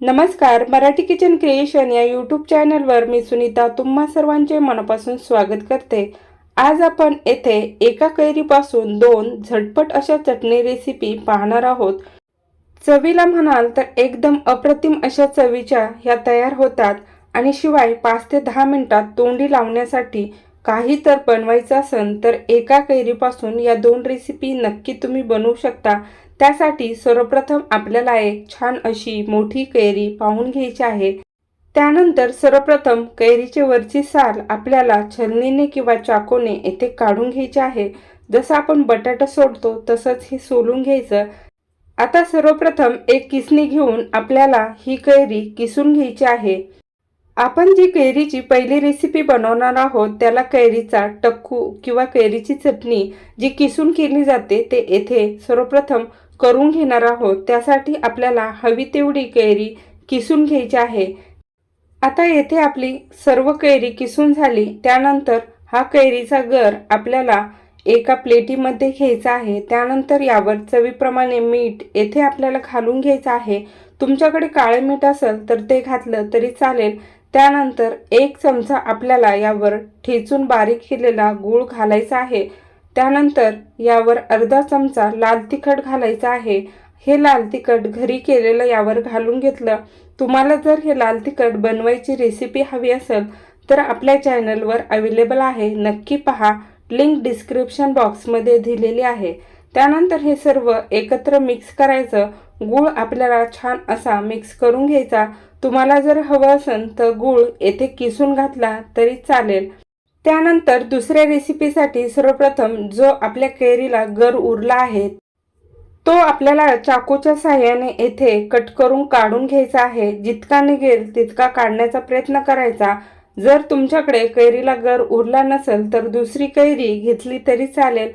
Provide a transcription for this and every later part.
नमस्कार Marathi kitchen creation या YouTube चॅनलवर मी सुनीता तुम्हा सर्वांचे मनापासून स्वागत करते. आज आपण येथे एका कैरीपासून दोन झटपट अशा चटणी रेसिपी पाहणार आहोत. चवीला म्हणाल तर एकदम अप्रतिम अशा चवीच्या ह्या तयार होतात आणि शिवाय पाच ते दहा मिनिटात तोंडी लावण्यासाठी काही तर बनवायचं असेल तर एका कैरीपासून या दोन रेसिपी नक्की तुम्ही बनवू शकता. त्यासाठी सर्वप्रथम आपल्याला एक छान अशी मोठी कैरी पाहून घ्यायची आहे. त्यानंतर सर्वप्रथम कैरीचे वरची साल आपल्याला छलनीने किंवा चाकूने येथे काढून घ्यायचे आहे. जसं आपण बटाटा सोडतो तसंच हे सोलून घ्यायचं. आता सर्वप्रथम एक किसणी घेऊन आपल्याला ही कैरी किसून घ्यायची आहे. आपण जी कैरीची पहिली रेसिपी बनवणार आहोत त्याला कैरीचा टक्कू किंवा कैरीची चटणी जी किसून केली जाते ते येथे सर्वप्रथम करून घेणार आहोत. त्यासाठी आपल्याला हवी तेवढी कैरी किसून घ्यायची आहे. आता येथे आपली सर्व कैरी किसून झाली. त्यानंतर हा कैरीचा गर आपल्याला एका प्लेटीमध्ये घ्यायचा आहे. त्यानंतर यावर चवीप्रमाणे मीठ येथे आपल्याला घालून घ्यायचं आहे. तुमच्याकडे काळे मीठ असेल तर ते घातलं तरी चालेल. त्यानंतर एक चमचा आपल्याला यावर ठेचून बारीक केलेला गूळ घालायचा आहे. त्यानंतर यावर अर्धा चमचा लाल तिखट घालायचा आहे. हे लाल तिखट घरी केलेलं यावर घालून घेतलं. तुम्हाला जर हे लाल तिखट बनवायची रेसिपी हवी असेल तर आपल्या चॅनलवर अवेलेबल आहे. नक्की पहा. लिंक डिस्क्रिप्शन बॉक्समध्ये दिलेली आहे. त्यानंतर हे सर्व एकत्र मिक्स करायचं. गूळ आपल्याला छान असा मिक्स करून घ्यायचा. तुम्हाला जर हवं असेल तर गूळ येथे किसून घातला तरी चालेल. त्यानंतर दुसऱ्या रेसिपीसाठी सर्वप्रथम जो आपल्या कैरीला गर उरला आहे तो आपल्याला चाकूच्या साह्याने येथे कट करून काढून घ्यायचा आहे. जितका निघेल तितका काढण्याचा प्रयत्न करायचा. जर तुमच्याकडे कैरीला गर उरला नसेल तर दुसरी कैरी घेतली तरी चालेल.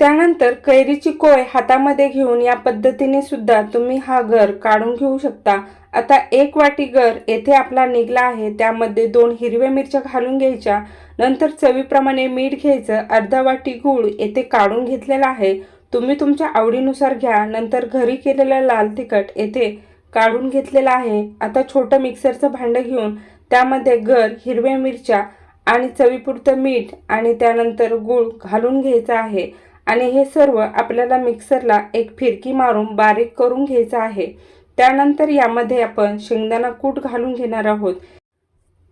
त्यानंतर कैरीची कोय हातामध्ये घेऊन या पद्धतीने सुद्धा तुम्ही हा गर काढून घेऊ शकता. आता एक वाटी गर येथे आपला निघला आहे. त्यामध्ये दोन हिरव्या मिरच्या घालून घ्यायच्या. नंतर चवीप्रमाणे मीठ घ्यायचं. अर्धा वाटी गूळ येथे काढून घेतलेला आहे. तुम्ही तुमच्या आवडीनुसार घ्या. नंतर घरी केलेला लाल तिखट येथे काढून घेतलेला आहे. आता छोटं मिक्सरचं भांडं घेऊन त्यामध्ये गर हिरव्या मिरच्या आणि चवीपुरतं मीठ आणि त्यानंतर गूळ घालून घ्यायचं आहे. आणि हे सर्व आपल्याला मिक्सरला एक फिरकी मारून बारीक करून घ्यायचं आहे. त्यानंतर यामध्ये आपण शेंगदाणा कूट घालून घेणार आहोत.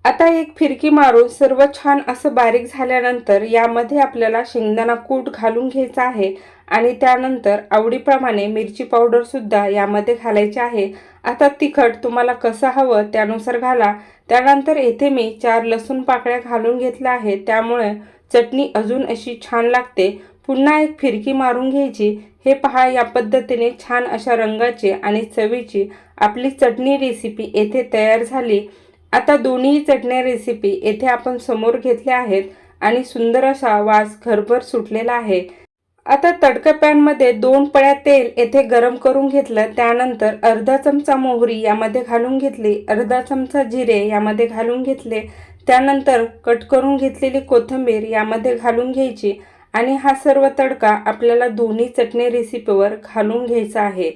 आता एक फिरकी मारून सर्व छान असं बारीक झाल्यानंतर यामध्ये आपल्याला शेंगदाणा कूट घालून घ्यायचा आहे आणि त्यानंतर आवडीप्रमाणे मिरची पावडरसुद्धा यामध्ये घालायची आहे. आता तिखट तुम्हाला कसं हवं त्यानुसार घाला. त्यानंतर येथे मी चार लसूण पाकळ्या घालून घेतल्या आहेत. त्यामुळे चटणी अजून अशी छान लागते. पुन्हा एक फिरकी मारून घ्यायची. हे पहा या पद्धतीने छान अशा रंगाची आणि चवीची आपली चटणी रेसिपी येथे तयार झाली. आता दोन्ही चटण्या रेसिपी येथे आपण समोर घेतल्या आहेत आणि सुंदर असा वास घरभर सुटलेला आहे. आता तडका पॅनमध्ये दोन पळ्या तेल येथे गरम करून घेतलं. त्यानंतर अर्धा चमचा मोहरी यामध्ये घालून घेतली. अर्धा चमचा जिरे यामध्ये घालून घेतले. त्यानंतर कट करून घेतलेली कोथिंबीर यामध्ये घालून घ्यायची. आणि हा सर्व तडका आपल्याला दोन्ही चटणी रेसिपीवर घालून घ्यायचा आहे.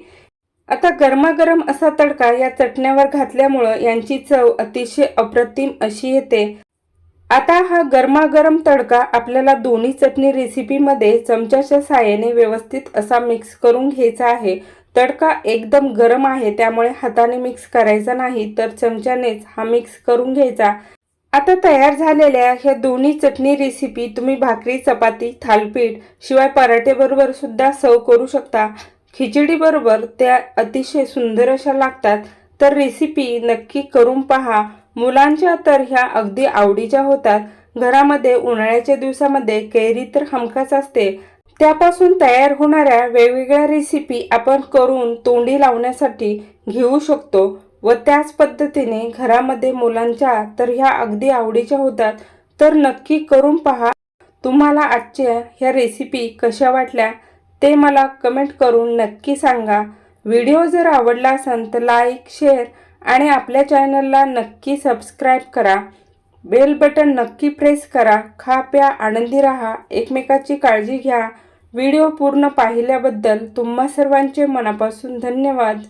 आता गरमागरम असा तडका या चटण्यावर घातल्यामुळं यांची चव अतिशय अप्रतिम अशी येते. आता हा गरमागरम तडका आपल्याला दोन्ही चटणी रेसिपीमध्ये चमच्याच्या साहाय्याने व्यवस्थित असा मिक्स करून घ्यायचा आहे. तडका एकदम गरम आहे त्यामुळे हाताने मिक्स करायचा नाही तर चमच्यानेच हा मिक्स करून घ्यायचा. आता तयार झालेल्या ह्या दोन्ही चटणी रेसिपी तुम्ही भाकरी चपाती थालपीठ शिवाय पराठेबरोबर सुद्धा सर्व करू शकता. खिचडीबरोबर त्या अतिशय सुंदर अशा लागतात. तर रेसिपी नक्की करून पहा. मुलांच्या तर ह्या अगदी आवडीच्या होतात. घरामध्ये उन्हाळ्याच्या दिवसामध्ये कैरी तर हमखास असते. त्यापासून तयार होणाऱ्या वेगवेगळ्या रेसिपी आपण करून तोंडी लावण्यासाठी घेऊ शकतो. व त्याच पद्धतीने घरामध्ये मुलांच्या तर ह्या अगदी आवडीच्या होतात. तर नक्की करून पहा. तुम्हाला आजच्या ह्या रेसिपी कशा वाटल्या ते मला कमेंट करून नक्की सांगा. व्हिडिओ जर आवडला असेल तर लाईक शेअर आणि आपल्या चॅनलला नक्की सबस्क्राईब करा. बेल बटन नक्की प्रेस करा. खा प्या आनंदी राहा. एकमेकाची काळजी घ्या. व्हिडिओ पूर्ण पाहिल्याबद्दल तुम्हा सर्वांचे मनापासून धन्यवाद.